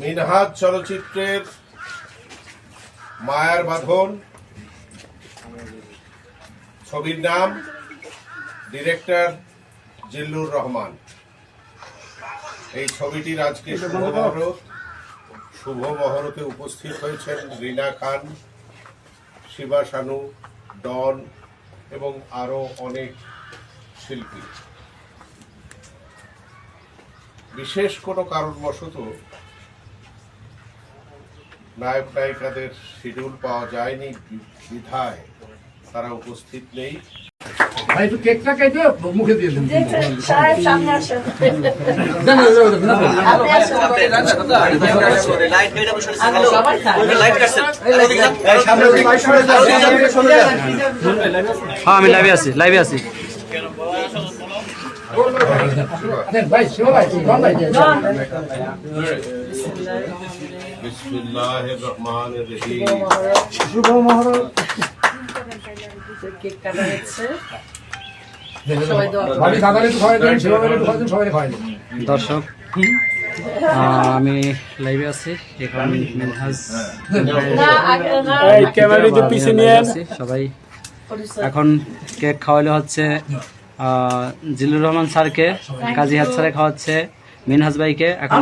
মিনহাজ চলচ্চিত্রের মায়ার বাঁধন। ছবির নাম ডিরেক্টর জিল্লুর রহমান। এই ছবিটির আজকে শুভ মহরত। শুভ মহরতে উপস্থিত হয়েছেন রিনা খান, শিবা শানু ডন এবং আরও অনেক শিল্পী। বিশেষ কোনো কারণবশত নায়ক নায়িকাদের শিডিউল পাওয়া যায়নি বিধায়। তারা উপস্থিত নেই। একটু কেকটা কেটে মুখে দিয়ে দিন। হ্যাঁ আমি লাইভে আছি লাইভে আছি। শুভ কেক কাটা হচ্ছে দর্শক আমি লাইভে এখন মিনহাজ আছি সবাই এখন কেক খাওয়ালে হচ্ছে আহ, জিল্লুর রহমান স্যারকে কাজী হাত স্যারে খাওয়াচ্ছে মিনহাজ ভাইকে। এখন